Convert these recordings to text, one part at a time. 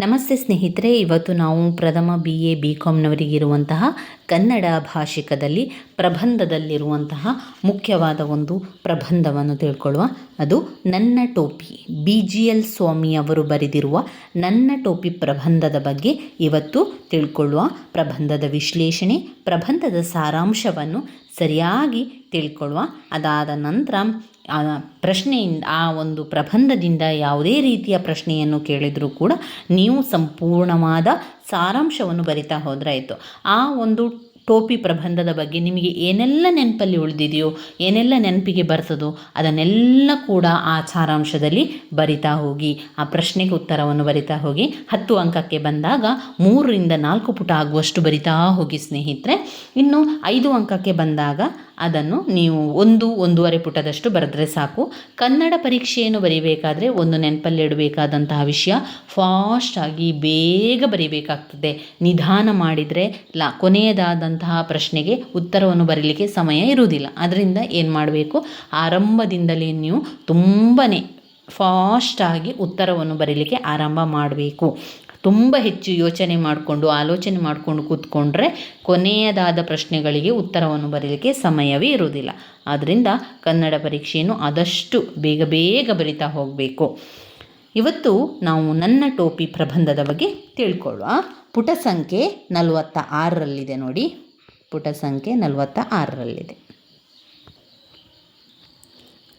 ನಮಸ್ತೆ ಸ್ನೇಹಿತರೆ, ಇವತ್ತು ನಾವು ಪ್ರಥಮ ಬಿ ಎ ಬಿ ಕಾಮ್ನವರಿಗಿರುವಂತಹ ಕನ್ನಡ ಭಾಷಿಕದಲ್ಲಿ ಪ್ರಬಂಧದಲ್ಲಿರುವಂತಹ ಮುಖ್ಯವಾದ ಒಂದು ಪ್ರಬಂಧವನ್ನು ತಿಳ್ಕೊಳ್ಳುವ. ಅದು ನನ್ನ ಟೋಪಿ. ಬಿ ಜಿ ಎಲ್ ಸ್ವಾಮಿ ಅವರು ಬರೆದಿರುವ ನನ್ನ ಟೋಪಿ ಪ್ರಬಂಧದ ಬಗ್ಗೆ ಇವತ್ತು ತಿಳ್ಕೊಳ್ಳುವ ಪ್ರಬಂಧದ ವಿಶ್ಲೇಷಣೆ, ಪ್ರಬಂಧದ ಸಾರಾಂಶವನ್ನು ಸರಿಯಾಗಿ ತಿಳ್ಕೊಳ್ಳುವ ಅದಾದ ನಂತರ ಪ್ರಶ್ನೆಯಿಂದ, ಆ ಒಂದು ಪ್ರಬಂಧದಿಂದ ಯಾವುದೇ ರೀತಿಯ ಪ್ರಶ್ನೆಯನ್ನು ಕೇಳಿದರೂ ಕೂಡ ನೀವು ಸಂಪೂರ್ಣವಾದ ಸಾರಾಂಶವನ್ನು ಬರಿತಾ ಹೋದರೆ ಆಯಿತು. ಆ ಒಂದು ಟೋಪಿ ಪ್ರಬಂಧದ ಬಗ್ಗೆ ನಿಮಗೆ ಏನೆಲ್ಲ ನೆನಪಲ್ಲಿ ಉಳಿದಿದೆಯೋ, ಏನೆಲ್ಲ ನೆನಪಿಗೆ ಬರ್ತದೋ ಅದನ್ನೆಲ್ಲ ಕೂಡ ಆ ಸಾರಾಂಶದಲ್ಲಿ ಬರಿತಾ ಹೋಗಿ, ಆ ಪ್ರಶ್ನೆಗೆ ಉತ್ತರವನ್ನು ಬರಿತಾ ಹೋಗಿ, ಹತ್ತು ಅಂಕಕ್ಕೆ ಬಂದಾಗ ಮೂರರಿಂದ ನಾಲ್ಕು ಪುಟ ಆಗುವಷ್ಟು ಬರಿತಾ ಹೋಗಿ ಸ್ನೇಹಿತರೆ. ಇನ್ನು ಐದು ಅಂಕಕ್ಕೆ ಬಂದಾಗ ಅದನ್ನು ನೀವು ಒಂದು, ಒಂದೂವರೆ ಪುಟದಷ್ಟು ಬರೆದ್ರೆ ಸಾಕು. ಕನ್ನಡ ಪರೀಕ್ಷೆಯನ್ನು ಬರೀಬೇಕಾದ್ರೆ ಒಂದು ನೆನಪಲ್ಲಿ ಇಡಬೇಕಾದಂತಹ ವಿಷಯ ಫಾಸ್ಟಾಗಿ ಬೇಗ ಬರೀಬೇಕಾಗ್ತದೆ. ನಿಧಾನ ಮಾಡಿದರೆ ಲ, ಕೊನೆಯದಾದಂತಹ ಪ್ರಶ್ನೆಗೆ ಉತ್ತರವನ್ನು ಬರೀಲಿಕ್ಕೆ ಸಮಯ ಇರುವುದಿಲ್ಲ. ಅದರಿಂದ ಏನು ಮಾಡಬೇಕು? ಆರಂಭದಿಂದಲೇ ನೀವು ತುಂಬಾ ಫಾಸ್ಟಾಗಿ ಉತ್ತರವನ್ನು ಬರೀಲಿಕ್ಕೆ ಆರಂಭ ಮಾಡಬೇಕು. ತುಂಬ ಹೆಚ್ಚು ಯೋಚನೆ ಮಾಡಿಕೊಂಡು, ಆಲೋಚನೆ ಮಾಡಿಕೊಂಡು ಕೂತ್ಕೊಂಡ್ರೆ ಕೊನೆಯದಾದ ಪ್ರಶ್ನೆಗಳಿಗೆ ಉತ್ತರವನ್ನು ಬರೀಲಿಕ್ಕೆ ಸಮಯವೇ ಇರುವುದಿಲ್ಲ. ಆದ್ದರಿಂದ ಕನ್ನಡ ಪರೀಕ್ಷೆಯನ್ನು ಆದಷ್ಟು ಬೇಗ ಬೇಗ ಬರಿತಾ ಹೋಗಬೇಕು. ಇವತ್ತು ನಾವು ನನ್ನ ಟೋಪಿ ಪ್ರಬಂಧದ ಬಗ್ಗೆ ತಿಳ್ಕೊಳ್ಳುವ. ಪುಟ ಸಂಖ್ಯೆ ನಲವತ್ತ ಆರರಲ್ಲಿದೆ ನೋಡಿ. ಪುಟ ಸಂಖ್ಯೆ ನಲವತ್ತ ಆರರಲ್ಲಿದೆ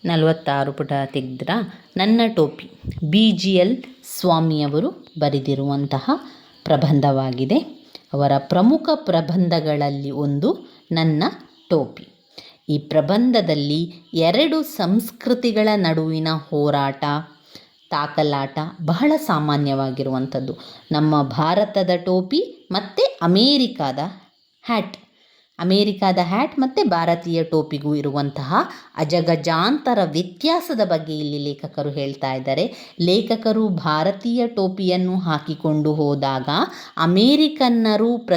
ನಲವತ್ತಾರು ಪುಟ ತೆಗೆದ್ರ? ನನ್ನ ಟೋಪಿ. ಬಿ ಜಿ ಎಲ್ ಸ್ವಾಮಿಯವರು ಬರೆದಿರುವಂತಹ ಪ್ರಬಂಧವಾಗಿದೆ. ಅವರ ಪ್ರಮುಖ ಪ್ರಬಂಧಗಳಲ್ಲಿ ಒಂದು ನನ್ನ ಟೋಪಿ. ಈ ಪ್ರಬಂಧದಲ್ಲಿ ಎರಡು ಸಂಸ್ಕೃತಿಗಳ ನಡುವಿನ ಹೋರಾಟ, ತಾಕಲಾಟ ಬಹಳ ಸಾಮಾನ್ಯವಾಗಿರುವಂಥದ್ದು. ನಮ್ಮ ಭಾರತದ ಟೋಪಿ ಮತ್ತು ಅಮೇರಿಕಾದ ಹ್ಯಾಟ್. ಅಮೇರಿಕಾದ ಹ್ಯಾಟ್ ಮತ್ತು ಭಾರತೀಯ ಟೋಪಿಗೂ ಇರುವಂತಹ ಅಜಗಜಾಂತರ ವ್ಯತ್ಯಾಸದ ಬಗ್ಗೆ ಇಲ್ಲಿ ಲೇಖಕರು ಹೇಳ್ತಾ ಇದ್ದಾರೆ. ಲೇಖಕರು ಭಾರತೀಯ ಟೋಪಿಯನ್ನು ಹಾಕಿಕೊಂಡು ಹೋದಾಗ ಅಮೇರಿಕನ್ನರು ಪ್ರ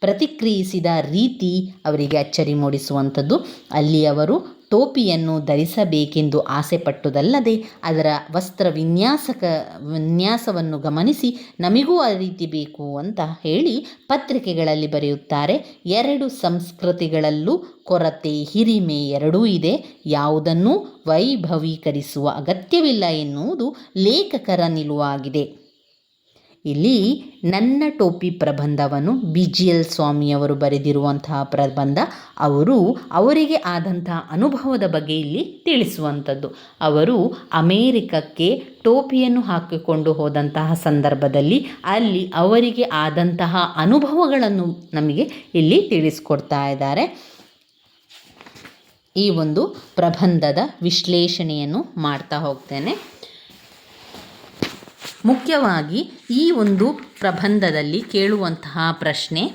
ಪ್ರತಿಕ್ರಿಯಿಸಿದ ರೀತಿ ಅವರಿಗೆ ಅಚ್ಚರಿ ಮೂಡಿಸುವಂಥದ್ದು. ಅಲ್ಲಿ ಅವರು ಟೋಪಿಯನ್ನು ಧರಿಸಬೇಕೆಂದು ಆಸೆಪಟ್ಟುದಲ್ಲದೆ ಅದರ ವಸ್ತ್ರ ವಿನ್ಯಾಸಕ, ವಿನ್ಯಾಸವನ್ನು ಗಮನಿಸಿ ನಮಗೂ ಆ ರೀತಿ ಬೇಕು ಅಂತ ಹೇಳಿ ಪತ್ರಿಕೆಗಳಲ್ಲಿ ಬರೆಯುತ್ತಾರೆ. ಎರಡು ಸಂಸ್ಕೃತಿಗಳಲ್ಲೂ ಕೊರತೆ, ಹಿರಿಮೆ ಎರಡೂ ಇದೆ. ಯಾವುದನ್ನೂ ವೈಭವೀಕರಿಸುವ ಅಗತ್ಯವಿಲ್ಲ ಎನ್ನುವುದು ಲೇಖಕರ ನಿಲುವಾಗಿದೆ. ಇಲ್ಲಿ ನನ್ನ ಟೋಪಿ ಪ್ರಬಂಧವನ್ನು ಬಿ ಜಿ ಎಲ್ ಸ್ವಾಮಿಯವರು ಬರೆದಿರುವಂತಹ ಪ್ರಬಂಧ ಅವರು ಅವರಿಗೆ ಆದಂತಹ ಅನುಭವದ ಬಗ್ಗೆ ಇಲ್ಲಿ ತಿಳಿಸುವಂಥದ್ದು. ಅವರು ಅಮೇರಿಕಕ್ಕೆ ಟೋಪಿಯನ್ನು ಹಾಕಿಕೊಂಡು ಹೋದಂತಹ ಸಂದರ್ಭದಲ್ಲಿ ಅಲ್ಲಿ ಅವರಿಗೆ ಆದಂತಹ ಅನುಭವಗಳನ್ನು ನಮಗೆ ಇಲ್ಲಿ ತಿಳಿಸ್ಕೊಡ್ತಾ ಇದ್ದಾರೆ. ಈ ಒಂದು ಪ್ರಬಂಧದ ವಿಶ್ಲೇಷಣೆಯನ್ನು ಮಾಡ್ತಾ ಹೋಗ್ತೇನೆ. ಮುಖ್ಯವಾಗಿ ಈ ಒಂದು ಪ್ರಬಂಧದಲ್ಲಿ ಕೇಳುವಂತಹ ಪ್ರಶ್ನೆ,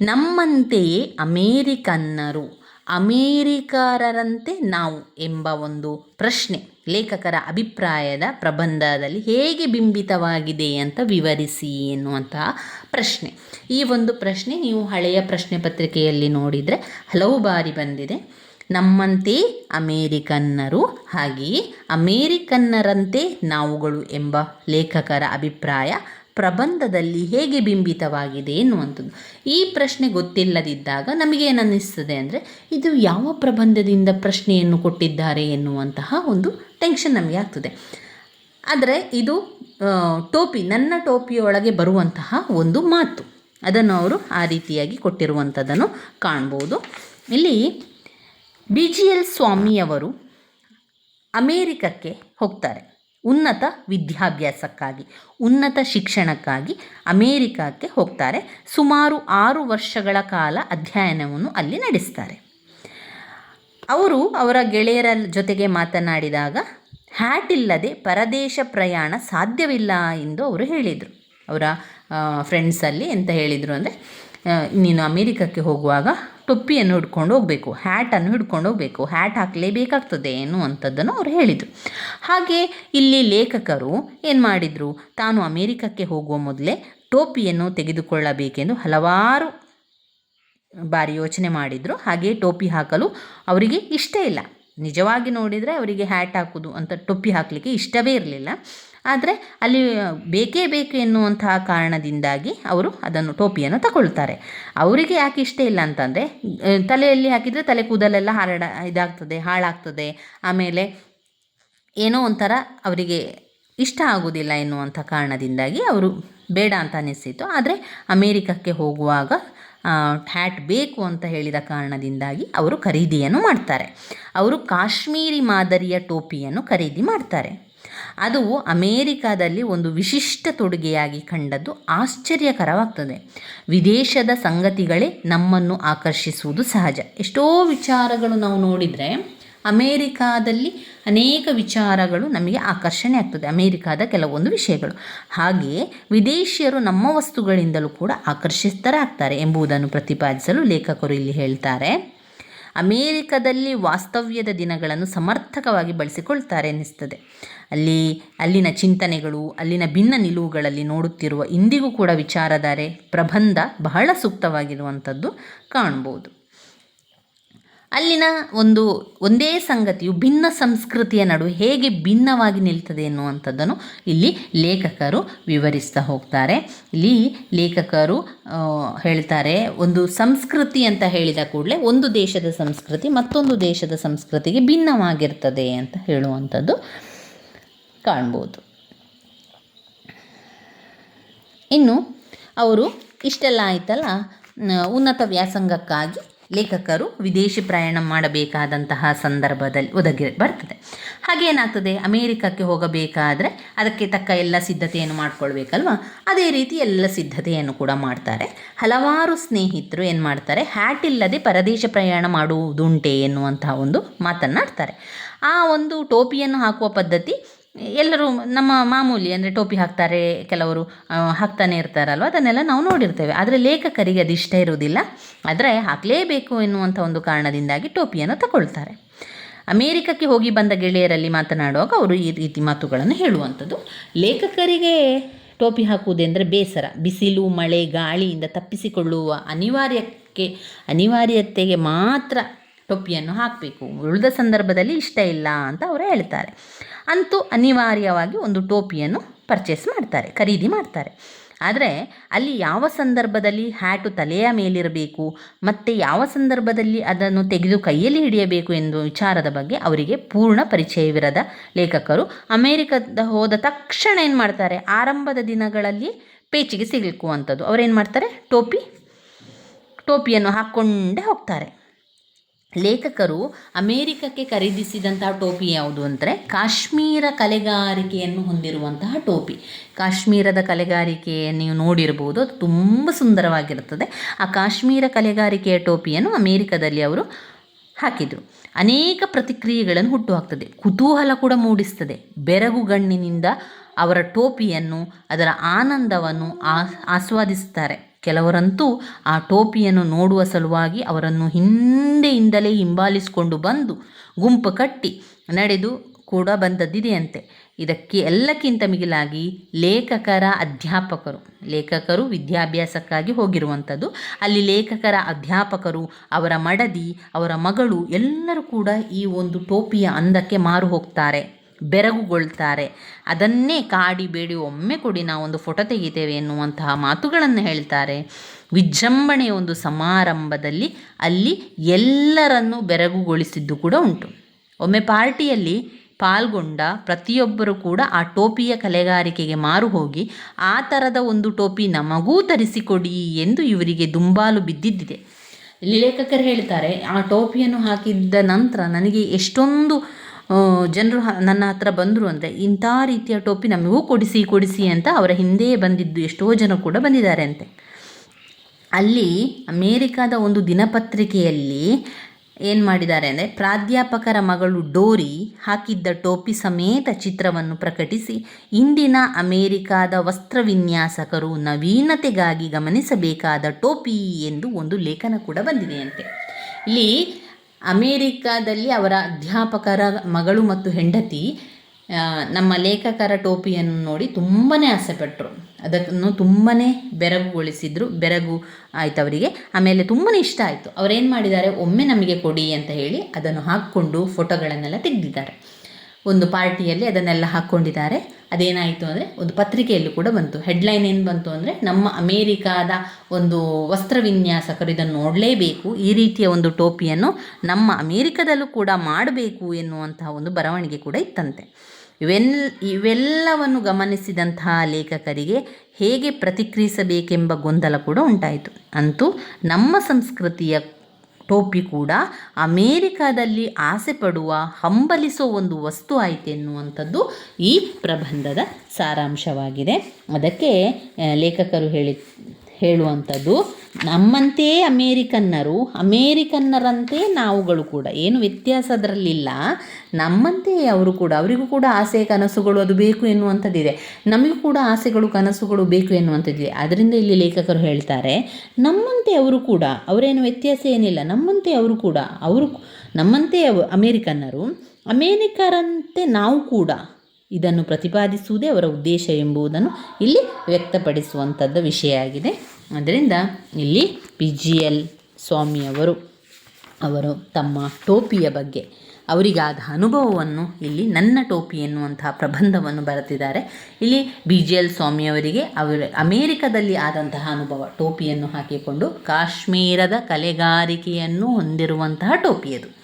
ನಮ್ಮಂತೆಯೇ ಅಮೇರಿಕನ್ನರು ಅಮೇರಿಕಾರರಂತೆ ನಾವು ಎಂಬ ಒಂದು ಪ್ರಶ್ನೆ ಲೇಖಕರ ಅಭಿಪ್ರಾಯದ ಪ್ರಬಂಧದಲ್ಲಿ ಹೇಗೆ ಬಿಂಬಿತವಾಗಿದೆ ಅಂತ ವಿವರಿಸಿ ಎನ್ನುವಂತಹ ಪ್ರಶ್ನೆ. ಈ ಒಂದು ಪ್ರಶ್ನೆ ನೀವು ಹಳೆಯ ಪ್ರಶ್ನೆ ಪತ್ರಿಕೆಯಲ್ಲಿ ನೋಡಿದರೆ ಹಲವು ಬಾರಿ ಬಂದಿದೆ. ನಮ್ಮಂತೆ ಅಮೇರಿಕನ್ನರು ಹಾಗೆಯೇ ಅಮೇರಿಕನ್ನರಂತೆ ನಾವುಗಳು ಎಂಬ ಲೇಖಕರ ಅಭಿಪ್ರಾಯ ಪ್ರಬಂಧದಲ್ಲಿ ಹೇಗೆ ಬಿಂಬಿತವಾಗಿದೆ ಎನ್ನುವಂಥದ್ದು. ಈ ಪ್ರಶ್ನೆ ಗೊತ್ತಿಲ್ಲದಿದ್ದಾಗ ನಮಗೇನನ್ನಿಸ್ತದೆ ಅಂದರೆ, ಇದು ಯಾವ ಪ್ರಬಂಧದಿಂದ ಪ್ರಶ್ನೆಯನ್ನು ಕೊಟ್ಟಿದ್ದಾರೆ ಎನ್ನುವಂತಹ ಒಂದು ಟೆನ್ಷನ್ ನಮಗೆ ಆಗ್ತದೆ. ಆದರೆ ಇದು ಟೋಪಿ, ನನ್ನ ಟೋಪಿಯೊಳಗೆ ಬರುವಂತಹ ಒಂದು ಮಾತು. ಅದನ್ನು ಅವರು ಆ ರೀತಿಯಾಗಿ ಕೊಟ್ಟಿರುವಂಥದ್ದನ್ನು ಕಾಣ್ಬೋದು. ಇಲ್ಲಿ ಬಿ ಜಿ ಎಲ್ ಸ್ವಾಮಿಯವರು ಅಮೇರಿಕಕ್ಕೆ ಹೋಗ್ತಾರೆ. ಉನ್ನತ ವಿದ್ಯಾಭ್ಯಾಸಕ್ಕಾಗಿ, ಉನ್ನತ ಶಿಕ್ಷಣಕ್ಕಾಗಿ ಅಮೇರಿಕಕ್ಕೆ ಹೋಗ್ತಾರೆ. ಸುಮಾರು ಆರು ವರ್ಷಗಳ ಕಾಲ ಅಧ್ಯಯನವನ್ನು ಅಲ್ಲಿ ನಡೆಸ್ತಾರೆ. ಅವರು ಅವರ ಗೆಳೆಯರ ಜೊತೆಗೆ ಮಾತನಾಡಿದಾಗ ಹ್ಯಾಟ್ ಇಲ್ಲದೆ ಪರದೇಶ ಪ್ರಯಾಣ ಸಾಧ್ಯವಿಲ್ಲ ಎಂದು ಅವರು ಹೇಳಿದರು. ಅವರ ಫ್ರೆಂಡ್ಸಲ್ಲಿ ಎಂತ ಹೇಳಿದರು ಅಂದರೆ ನೀನು ಅಮೇರಿಕಕ್ಕೆ ಹೋಗುವಾಗ ಟೊಪ್ಪಿಯನ್ನು ಹಿಡ್ಕೊಂಡು ಹೋಗಬೇಕು, ಹ್ಯಾಟನ್ನು ಹಿಡ್ಕೊಂಡು ಹೋಗಬೇಕು, ಹ್ಯಾಟ್ ಹಾಕಲೇಬೇಕಾಗ್ತದೆ ಎನ್ನುವಂಥದ್ದನ್ನು ಅವರು ಹೇಳಿದರು. ಹಾಗೆ ಇಲ್ಲಿ ಲೇಖಕರು ಏನು ಮಾಡಿದರು? ತಾನು ಅಮೇರಿಕಕ್ಕೆ ಹೋಗುವ ಮೊದಲೇ ಟೋಪಿಯನ್ನು ತೆಗೆದುಕೊಳ್ಳಬೇಕೆಂದು ಹಲವಾರು ಬಾರಿ ಯೋಚನೆ ಮಾಡಿದರು. ಹಾಗೆ ಟೋಪಿ ಹಾಕಲು ಅವರಿಗೆ ಇಷ್ಟ ಇಲ್ಲ. ನಿಜವಾಗಿ ನೋಡಿದರೆ ಅವರಿಗೆ ಹ್ಯಾಟ್ ಹಾಕೋದು ಅಂತ ಟೊಪ್ಪಿ ಹಾಕಲಿಕ್ಕೆ ಇಷ್ಟವೇ ಇರಲಿಲ್ಲ. ಆದರೆ ಅಲ್ಲಿ ಬೇಕೇ ಬೇಕು ಎನ್ನುವಂತಹ ಕಾರಣದಿಂದಾಗಿ ಅವರು ಅದನ್ನು ಟೋಪಿಯನ್ನು ತಗೊಳ್ತಾರೆ. ಅವರಿಗೆ ಯಾಕೆ ಇಷ್ಟ ಇಲ್ಲ ಅಂತಂದರೆ ತಲೆಯಲ್ಲಿ ಹಾಕಿದರೆ ತಲೆ ಕೂದಲೆಲ್ಲ ಹರಡ, ಇದಾಗ್ತದೆ, ಹಾಳಾಗ್ತದೆ. ಆಮೇಲೆ ಏನೋ ಒಂಥರ ಅವರಿಗೆ ಇಷ್ಟ ಆಗೋದಿಲ್ಲ ಎನ್ನುವಂಥ ಕಾರಣದಿಂದಾಗಿ ಅವರು ಬೇಡ ಅಂತ ಅನಿಸಿತು ಆದರೆ ಅಮೇರಿಕಕ್ಕೆ ಹೋಗುವಾಗ ಹ್ಯಾಟ್ ಬೇಕು ಅಂತ ಹೇಳಿದ ಕಾರಣದಿಂದಾಗಿ ಅವರು ಖರೀದಿಯನ್ನು ಮಾಡ್ತಾರೆ. ಅವರು ಕಾಶ್ಮೀರಿ ಮಾದರಿಯ ಟೋಪಿಯನ್ನು ಖರೀದಿ ಮಾಡ್ತಾರೆ. ಅದು ಅಮೇರಿಕಾದಲ್ಲಿ ಒಂದು ವಿಶಿಷ್ಟ ತೊಡುಗೆಯಾಗಿ ಕಂಡದ್ದು ಆಶ್ಚರ್ಯಕರವಾಗ್ತದೆ. ವಿದೇಶದ ಸಂಗತಿಗಳೇ ನಮ್ಮನ್ನು ಆಕರ್ಷಿಸುವುದು ಸಹಜ. ಎಷ್ಟೋ ವಿಚಾರಗಳು ನಾವು ನೋಡಿದರೆ ಅಮೇರಿಕಾದಲ್ಲಿ ಅನೇಕ ವಿಚಾರಗಳು ನಮಗೆ ಆಕರ್ಷಣೆ ಆಗ್ತದೆ. ಅಮೇರಿಕಾದ ಕೆಲವೊಂದು ವಿಷಯಗಳು. ಹಾಗೆಯೇ ವಿದೇಶಿಯರು ನಮ್ಮ ವಸ್ತುಗಳಿಂದಲೂ ಕೂಡ ಆಕರ್ಷಿತರಾಗ್ತಾರೆ ಎಂಬುದನ್ನು ಪ್ರತಿಪಾದಿಸಲು ಲೇಖಕರು ಇಲ್ಲಿ ಹೇಳ್ತಾರೆ. ಅಮೇರಿಕದಲ್ಲಿ ವಾಸ್ತವ್ಯದ ದಿನಗಳನ್ನು ಸಮರ್ಥಕವಾಗಿ ಬಳಸಿಕೊಳ್ತಾರೆ ಅನ್ನಿಸ್ತದೆ. ಅಲ್ಲಿ, ಅಲ್ಲಿನ ಚಿಂತನೆಗಳು, ಅಲ್ಲಿನ ಭಿನ್ನ ನಿಲುವುಗಳಲ್ಲಿ ನೋಡುತ್ತಿರುವ ಇಂದಿಗೂ ಕೂಡ ವಿಚಾರಧಾರೆ, ಪ್ರಬಂಧ ಬಹಳ ಸೂಕ್ತವಾಗಿರುವಂಥದ್ದು ಕಾಣ್ಬೋದು. ಅಲ್ಲಿನ ಒಂದು ಒಂದೇ ಸಂಗತಿಯು ಭಿನ್ನ ಸಂಸ್ಕೃತಿಯ ನಡುವೆ ಹೇಗೆ ಭಿನ್ನವಾಗಿ ನಿಲ್ತದೆ ಎನ್ನುವಂಥದ್ದನ್ನು ಇಲ್ಲಿ ಲೇಖಕರು ವಿವರಿಸ್ತಾ ಹೋಗ್ತಾರೆ. ಇಲ್ಲಿ ಲೇಖಕರು ಹೇಳ್ತಾರೆ, ಒಂದು ಸಂಸ್ಕೃತಿ ಅಂತ ಹೇಳಿದ ಕೂಡಲೇ ಒಂದು ದೇಶದ ಸಂಸ್ಕೃತಿ ಮತ್ತೊಂದು ದೇಶದ ಸಂಸ್ಕೃತಿಗೆ ಭಿನ್ನವಾಗಿರ್ತದೆ ಅಂತ ಹೇಳುವಂಥದ್ದು ಕಾಣ್ಬೋದು. ಇನ್ನು ಅವರು ಇಷ್ಟೆಲ್ಲ ಆಯ್ತಲ್ಲ ಉನ್ನತ ವ್ಯಾಸಂಗಕ್ಕಾಗಿ ಲೇಖಕರು ವಿದೇಶಿ ಪ್ರಯಾಣ ಮಾಡಬೇಕಾದಂತಹ ಸಂದರ್ಭದಲ್ಲಿ ಒದಗಿ ಬರ್ತದೆ. ಹಾಗೇನಾಗ್ತದೆ ಅಮೇರಿಕಕ್ಕೆ ಹೋಗಬೇಕಾದ್ರೆ ಅದಕ್ಕೆ ತಕ್ಕ ಎಲ್ಲ ಸಿದ್ಧತೆಯನ್ನು ಮಾಡ್ಕೊಳ್ಬೇಕಲ್ವ? ಅದೇ ರೀತಿ ಎಲ್ಲ ಸಿದ್ಧತೆಯನ್ನು ಕೂಡ ಮಾಡ್ತಾರೆ. ಹಲವಾರು ಸ್ನೇಹಿತರು ಏನು ಮಾಡ್ತಾರೆ? ಹ್ಯಾಟ್ ಇಲ್ಲದೆ ಪರದೇಶ ಪ್ರಯಾಣ ಮಾಡುವುದುಂಟೆ ಎನ್ನುವಂತಹ ಒಂದು ಮಾತನ್ನಾಡ್ತಾರೆ. ಆ ಒಂದು ಟೋಪಿಯನ್ನು ಹಾಕುವ ಪದ್ಧತಿ ಎಲ್ಲರೂ ನಮ್ಮ ಮಾಮೂಲಿ ಅಂದರೆ ಟೋಪಿ ಹಾಕ್ತಾರೆ ಕೆಲವರು ಹಾಕ್ತಾನೆ ಇರ್ತಾರಲ್ವ? ಅದನ್ನೆಲ್ಲ ನಾವು ನೋಡಿರ್ತೇವೆ. ಆದರೆ ಲೇಖಕರಿಗೆ ಅದು ಇಷ್ಟ ಇರುವುದಿಲ್ಲ. ಆದರೆ ಹಾಕಲೇಬೇಕು ಎನ್ನುವಂಥ ಒಂದು ಕಾರಣದಿಂದಾಗಿ ಟೋಪಿಯನ್ನು ತಗೊಳ್ತಾರೆ. ಅಮೇರಿಕಕ್ಕೆ ಹೋಗಿ ಬಂದ ಗೆಳೆಯರಲ್ಲಿ ಮಾತನಾಡುವಾಗ ಅವರು ಈ ರೀತಿ ಮಾತುಗಳನ್ನು ಹೇಳುವಂಥದ್ದು. ಲೇಖಕರಿಗೆ ಟೋಪಿ ಹಾಕುವುದೆಂದರೆ ಬೇಸರ. ಬಿಸಿಲು, ಮಳೆ, ಗಾಳಿಯಿಂದ ತಪ್ಪಿಸಿಕೊಳ್ಳುವ ಅನಿವಾರ್ಯಕ್ಕೆ, ಅನಿವಾರ್ಯತೆಗೆ ಮಾತ್ರ ಟೋಪಿಯನ್ನು ಹಾಕಬೇಕು. ಉಳಿದ ಸಂದರ್ಭದಲ್ಲಿ ಇಷ್ಟ ಇಲ್ಲ ಅಂತ ಅವರು ಹೇಳ್ತಾರೆ. ಅಂತೂ ಅನಿವಾರ್ಯವಾಗಿ ಒಂದು ಟೋಪಿಯನ್ನು ಪರ್ಚೇಸ್ ಮಾಡ್ತಾರೆ, ಖರೀದಿ ಮಾಡ್ತಾರೆ. ಆದರೆ ಅಲ್ಲಿ ಯಾವ ಸಂದರ್ಭದಲ್ಲಿ ಹ್ಯಾಟು ತಲೆಯ ಮೇಲಿರಬೇಕು, ಮತ್ತು ಯಾವ ಸಂದರ್ಭದಲ್ಲಿ ಅದನ್ನು ತೆಗೆದು ಕೈಯಲ್ಲಿ ಹಿಡಿಯಬೇಕು ಎಂದು ವಿಚಾರದ ಬಗ್ಗೆ ಅವರಿಗೆ ಪೂರ್ಣ ಪರಿಚಯವಿರದ ಲೇಖಕರು ಅಮೇರಿಕದ ಹೋದ ತಕ್ಷಣ ಏನು ಮಾಡ್ತಾರೆ? ಆರಂಭದ ದಿನಗಳಲ್ಲಿ ಪೇಚಿಗೆ ಸಿಗಲಿಕ್ಕುವಂಥದ್ದು. ಅವರೇನು ಮಾಡ್ತಾರೆ? ಟೋಪಿ, ಟೋಪಿಯನ್ನು ಹಾಕ್ಕೊಂಡೇ ಹೋಗ್ತಾರೆ. ಲೇಖಕರು ಅಮೇರಿಕಕ್ಕೆ ಖರೀದಿಸಿದಂತಹ ಟೋಪಿ ಯಾವುದು ಅಂದರೆ ಕಾಶ್ಮೀರ ಕಲೆಗಾರಿಕೆಯನ್ನು ಹೊಂದಿರುವಂತಹ ಟೋಪಿ. ಕಾಶ್ಮೀರದ ಕಲೆಗಾರಿಕೆ ನೀವು ನೋಡಿರ್ಬೋದು, ಅದು ತುಂಬ ಸುಂದರವಾಗಿರುತ್ತದೆ. ಆ ಕಾಶ್ಮೀರ ಕಲೆಗಾರಿಕೆಯ ಟೋಪಿಯನ್ನು ಅಮೇರಿಕದಲ್ಲಿ ಅವರು ಹಾಕಿದರು. ಅನೇಕ ಪ್ರತಿಕ್ರಿಯೆಗಳನ್ನು ಹುಟ್ಟುಹಾಕ್ತದೆ. ಕುತೂಹಲ ಕೂಡ ಮೂಡಿಸ್ತದೆ. ಬೆರಗುಗಣ್ಣಿನಿಂದ ಅವರ ಟೋಪಿಯನ್ನು, ಅದರ ಆನಂದವನ್ನು ಆಸ್ವಾದಿಸುತ್ತಾರೆ ಕೆಲವರಂತೂ ಆ ಟೋಪಿಯನ್ನು ನೋಡುವ ಸಲುವಾಗಿ ಅವರನ್ನು ಹಿಂದೆಯಿಂದಲೇ ಹಿಂಬಾಲಿಸಿಕೊಂಡು ಬಂದು ಗುಂಪು ಕಟ್ಟಿ ನಡೆದು ಕೂಡ ಬಂದದ್ದಿದೆಯಂತೆ. ಇದಕ್ಕೆ ಎಲ್ಲಕ್ಕಿಂತ ಮಿಗಿಲಾಗಿ ಲೇಖಕರ ಅಧ್ಯಾಪಕರು, ಲೇಖಕರು ವಿದ್ಯಾಭ್ಯಾಸಕ್ಕಾಗಿ ಹೋಗಿರುವಂಥದ್ದು. ಅಲ್ಲಿ ಲೇಖಕರ ಅಧ್ಯಾಪಕರು, ಅವರ ಮಡದಿ, ಅವರ ಮಗಳು ಎಲ್ಲರೂ ಕೂಡ ಈ ಒಂದು ಟೋಪಿಯ ಅಂದಕ್ಕೆ ಮಾರು ಹೋಗ್ತಾರೆ. ಬೆರಗುಗೊಳ್ತಾರೆ. ಅದನ್ನೇ ಕಾಡಿ ಬೇಡಿ, ಒಮ್ಮೆ ಕೊಡಿ ನಾವೊಂದು ಫೋಟೋ ತೆಗಿತೇವೆ ಎನ್ನುವಂತಹ ಮಾತುಗಳನ್ನು ಹೇಳ್ತಾರೆ. ವಿಜೃಂಭಣೆಯ ಒಂದು ಸಮಾರಂಭದಲ್ಲಿ ಅಲ್ಲಿ ಎಲ್ಲರನ್ನು ಬೆರಗುಗೊಳಿಸಿದ್ದು ಕೂಡ ಉಂಟು. ಒಮ್ಮೆ ಪಾರ್ಟಿಯಲ್ಲಿ ಪಾಲ್ಗೊಂಡ ಪ್ರತಿಯೊಬ್ಬರು ಕೂಡ ಆ ಟೋಪಿಯ ಕಲೆಗಾರಿಕೆಗೆ ಮಾರು ಹೋಗಿ, ಆ ಥರದ ಒಂದು ಟೋಪಿ ನಮಗೂ ತರಿಸಿಕೊಡಿ ಎಂದು ಇವರಿಗೆ ದುಂಬಾಲು ಬಿದ್ದಿದ್ದಿದೆ. ಲೇಖಕರು ಹೇಳ್ತಾರೆ, ಆ ಟೋಪಿಯನ್ನು ಹಾಕಿದ್ದ ನಂತರ ನನಗೆ ಎಷ್ಟೊಂದು ಜನರು ನನ್ನ ಹತ್ರ ಬಂದರು ಅಂದರೆ ಇಂಥ ರೀತಿಯ ಟೋಪಿ ನಮಗೂ ಕೊಡಿಸಿ ಕೊಡಿಸಿ ಅಂತ ಅವರ ಹಿಂದೆಯೇ ಬಂದಿದ್ದು ಎಷ್ಟೋ ಜನ ಕೂಡ ಬಂದಿದ್ದಾರೆ ಅಂತೆ. ಅಲ್ಲಿ ಅಮೇರಿಕಾದ ಒಂದು ದಿನಪತ್ರಿಕೆಯಲ್ಲಿ ಏನು ಮಾಡಿದ್ದಾರೆ ಅಂದರೆ ಪ್ರಾಧ್ಯಾಪಕರ ಮಗಳು ಡೋರಿ ಹಾಕಿದ್ದ ಟೋಪಿ ಸಮೇತ ಚಿತ್ರವನ್ನು ಪ್ರಕಟಿಸಿ ಇಂದಿನ ಅಮೇರಿಕಾದ ವಸ್ತ್ರವಿನ್ಯಾಸಕರು ನವೀನತೆಗಾಗಿ ಗಮನಿಸಬೇಕಾದ ಟೋಪಿ ಎಂದು ಒಂದು ಲೇಖನ ಕೂಡ ಬಂದಿದೆಯಂತೆ ಇಲ್ಲಿ ಅಮೇರಿಕಾದಲ್ಲಿ ಅವರ ಅಧ್ಯಾಪಕರ ಮಗಳು ಮತ್ತು ಹೆಂಡತಿ ನಮ್ಮ ಲೇಖಕರ ಟೋಪಿಯನ್ನು ನೋಡಿ ತುಂಬಾ ಆಸೆಪಟ್ಟರು ಅದನ್ನು ತುಂಬಾ ಬೆರಗುಗೊಳಿಸಿದ್ರು. ಬೆರಗು ಆಯಿತು ಅವರಿಗೆ. ಆಮೇಲೆ ತುಂಬಾ ಇಷ್ಟ ಆಯಿತು. ಅವರೇನು ಮಾಡಿದ್ದಾರೆ? ಒಮ್ಮೆ ನಮಗೆ ಕೊಡಿ ಅಂತ ಹೇಳಿ ಅದನ್ನು ಹಾಕ್ಕೊಂಡು ಫೋಟೋಗಳನ್ನೆಲ್ಲ ತೆಗೆದಿದ್ದಾರೆ. ಒಂದು ಪಾರ್ಟಿಯಲ್ಲಿ ಅದನ್ನೆಲ್ಲ ಹಾಕ್ಕೊಂಡಿದ್ದಾರೆ. ಅದೇನಾಯಿತು ಅಂದರೆ ಒಂದು ಪತ್ರಿಕೆಯಲ್ಲೂ ಕೂಡ ಬಂತು. ಹೆಡ್ಲೈನ್ ಏನು ಬಂತು ಅಂದರೆ ನಮ್ಮ ಅಮೇರಿಕಾದ ಒಂದು ವಸ್ತ್ರ ವಿನ್ಯಾಸಕರು ಇದನ್ನು ನೋಡಲೇಬೇಕು. ಈ ರೀತಿಯ ಒಂದು ಟೋಪಿಯನ್ನು ನಮ್ಮ ಅಮೇರಿಕದಲ್ಲೂ ಕೂಡ ಮಾಡಬೇಕು ಎನ್ನುವಂತಹ ಒಂದು ಬರವಣಿಗೆ ಕೂಡ ಇತ್ತಂತೆ. ಇವೆಲ್, ಇವೆಲ್ಲವನ್ನು ಗಮನಿಸಿದಂತಹ ಲೇಖಕರಿಗೆ ಹೇಗೆ ಪ್ರತಿಕ್ರಿಯಿಸಬೇಕೆಂಬ ಗೊಂದಲ ಕೂಡ ಉಂಟಾಯಿತು. ಅಂತೂ ನಮ್ಮ ಸಂಸ್ಕೃತಿಯ ಟೋಪಿ ಕೂಡ ಅಮೇರಿಕಾದಲ್ಲಿ ಆಸೆ ಪಡುವ, ಹಂಬಲಿಸೋ ಒಂದು ವಸ್ತು ಆಯಿತು ಎನ್ನುವಂಥದ್ದು ಈ ಪ್ರಬಂಧದ ಸಾರಾಂಶವಾಗಿದೆ. ಅದಕ್ಕೆ ಲೇಖಕರು ಹೇಳಿ ಹೇಳುವಂಥದ್ದು ನಮ್ಮಂತೆಯೇ ಅಮೇರಿಕನ್ನರು, ಅಮೇರಿಕನ್ನರಂತೆ ನಾವುಗಳು ಕೂಡ. ಏನು ವ್ಯತ್ಯಾಸ ಅದರಲ್ಲಿಲ್ಲ. ನಮ್ಮಂತೆಯೇ ಅವರು ಕೂಡ, ಅವರಿಗೂ ಕೂಡ ಆಸೆ, ಕನಸುಗಳು ಅದು ಬೇಕು ಎನ್ನುವಂಥದ್ದಿದೆ. ನಮಗೂ ಕೂಡ ಆಸೆಗಳು, ಕನಸುಗಳು ಬೇಕು ಎನ್ನುವಂಥದ್ದಿದೆ. ಅದರಿಂದ ಇಲ್ಲಿ ಲೇಖಕರು ಹೇಳ್ತಾರೆ, ನಮ್ಮಂತೆ ಅವರು ಕೂಡ, ಅವರೇನು ವ್ಯತ್ಯಾಸ ಏನಿಲ್ಲ. ನಮ್ಮಂತೆ ಅವರು ಕೂಡ, ಅವರು, ನಮ್ಮಂತೆ ಅಮೇರಿಕನ್ನರು, ಅಮೇರಿಕರಂತೆ ನಾವು ಕೂಡ ಇದನ್ನು ಪ್ರತಿಪಾದಿಸುವುದೇ ಅವರ ಉದ್ದೇಶ ಎಂಬುದನ್ನು ಇಲ್ಲಿ ವ್ಯಕ್ತಪಡಿಸುವಂಥದ್ದು ವಿಷಯ ಆಗಿದೆ. ಅದರಿಂದ ಇಲ್ಲಿ ಪಿ ಜಿ ಎಲ್ ಸ್ವಾಮಿಯವರು ಅವರು ತಮ್ಮ ಟೋಪಿಯ ಬಗ್ಗೆ, ಅವರಿಗಾದ ಅನುಭವವನ್ನು ಇಲ್ಲಿ ನನ್ನ ಟೋಪಿ ಎನ್ನುವಂತಹ ಪ್ರಬಂಧವನ್ನು ಬರೆದಿದ್ದಾರೆ. ಇಲ್ಲಿ ಬಿ ಜಿ ಎಲ್ ಸ್ವಾಮಿಯವರಿಗೆ ಅವರ ಅಮೇರಿಕದಲ್ಲಿ ಆದಂತಹ ಅನುಭವ, ಟೋಪಿಯನ್ನು ಹಾಕಿಕೊಂಡು ಕಾಶ್ಮೀರದ ಕಲೆಗಾರಿಕೆಯನ್ನು ಹೊಂದಿರುವಂತಹ ಟೋಪಿ ಅದು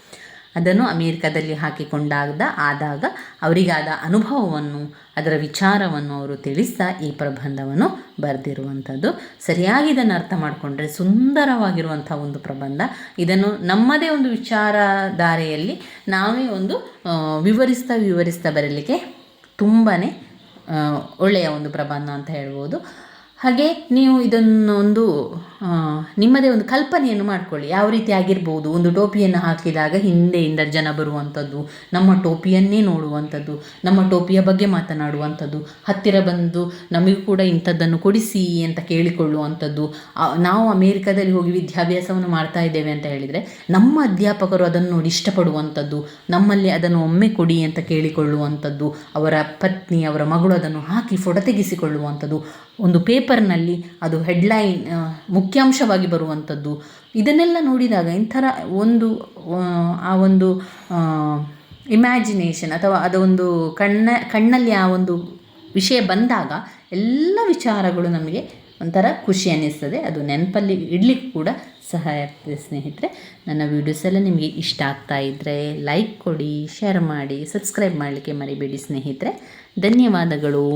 ಅದನ್ನು ಅಮೇರಿಕಾದಲ್ಲಿ ಹಾಕಿಕೊಂಡಾಗ ಆದಾಗ ಅವರಿಗಾದ ಅನುಭವವನ್ನು ಅದರ ವಿಚಾರವನ್ನು ಅವರು ತಿಳಿಸ್ತಾ ಈ ಪ್ರಬಂಧವನ್ನು ಬರೆದಿರುವಂಥದ್ದು. ಸರಿಯಾಗಿ ಇದನ್ನು ಅರ್ಥ ಮಾಡಿಕೊಂಡ್ರೆ ಸುಂದರವಾಗಿರುವಂಥ ಒಂದು ಪ್ರಬಂಧ. ಇದನ್ನು ನಮ್ಮದೇ ಒಂದು ವಿಚಾರಧಾರೆಯಲ್ಲಿ ನಾವೇ ಒಂದು ವಿವರಿಸ್ತಾ ವಿವರಿಸ್ತಾ ಬರಲಿಕ್ಕೆ ತುಂಬಾ ಒಳ್ಳೆಯ ಒಂದು ಪ್ರಬಂಧ ಅಂತ ಹೇಳ್ಬೋದು. ಹಾಗೆ ನೀವು ಇದನ್ನು ಒಂದು ಆ, ನಿಮ್ಮದೇ ಒಂದು ಕಲ್ಪನೆಯನ್ನು ಮಾಡಿಕೊಳ್ಳಿ. ಯಾವ ರೀತಿ ಆಗಿರ್ಬೋದು? ಒಂದು ಟೋಪಿಯನ್ನು ಹಾಕಿದಾಗ ಹಿಂದೆಯಿಂದ ಜನ ಬರುವಂಥದ್ದು, ನಮ್ಮ ಟೋಪಿಯನ್ನೇ ನೋಡುವಂಥದ್ದು, ನಮ್ಮ ಟೋಪಿಯ ಬಗ್ಗೆ ಮಾತನಾಡುವಂಥದ್ದು, ಹತ್ತಿರ ಬಂದು ನಮಗೂ ಕೂಡ ಇಂಥದ್ದನ್ನು ಕೊಡಿಸಿ ಅಂತ ಕೇಳಿಕೊಳ್ಳುವಂಥದ್ದು. ನಾವು ಅಮೇರಿಕಾದಲ್ಲಿ ಹೋಗಿ ವಿದ್ಯಾಭ್ಯಾಸವನ್ನು ಮಾಡ್ತಾ ಇದ್ದೇವೆ ಅಂತ ಹೇಳಿದರೆ, ನಮ್ಮ ಅಧ್ಯಾಪಕರು ಅದನ್ನು ನೋಡಿ ಇಷ್ಟಪಡುವಂಥದ್ದು, ನಮ್ಮಲ್ಲಿ ಅದನ್ನು ಒಮ್ಮೆ ಕೊಡಿ ಅಂತ ಕೇಳಿಕೊಳ್ಳುವಂಥದ್ದು, ಅವರ ಪತ್ನಿ, ಅವರ ಮಗಳು ಅದನ್ನು ಹಾಕಿ ಫೋಟೋ ತೆಗೆಸಿಕೊಳ್ಳುವಂಥದ್ದು. ಒಂದು ಪೇಪರ್ನಲ್ಲಿ ಅದು ಹೆಡ್ಲೈನ್ ಮುಖ್ಯಾಂಶವಾಗಿ ಬರುವಂಥದ್ದು. ಇದನ್ನೆಲ್ಲ ನೋಡಿದಾಗ ಇಂಥರ ಒಂದು ಆ, ಒಂದು ಇಮ್ಯಾಜಿನೇಷನ್ ಅಥವಾ ಅದೊಂದು ಕಣ್ಣ ಕಣ್ಣಲ್ಲಿ ಆ ಒಂದು ವಿಷಯ ಬಂದಾಗ ಎಲ್ಲ ವಿಚಾರಗಳು ನಮಗೆ ಒಂಥರ ಖುಷಿ ಅನ್ನಿಸ್ತದೆ. ಅದು ನೆನಪಲ್ಲಿ ಇಡ್ಲಿಕ್ಕೆ ಕೂಡ ಸಹಾಯ ಆಗ್ತದೆ ಸ್ನೇಹಿತರೆ. ನನ್ನ ವೀಡಿಯೋಸ್ ಎಲ್ಲ ನಿಮಗೆ ಇಷ್ಟ ಆಗ್ತಾ ಇದ್ದರೆ ಲೈಕ್ ಕೊಡಿ ಶೇರ್ ಮಾಡಿ ಸಬ್ಸ್ಕ್ರೈಬ್ ಮಾಡಲಿಕ್ಕೆ ಮರಿಬೇಡಿ ಸ್ನೇಹಿತರೆ. ಧನ್ಯವಾದಗಳು.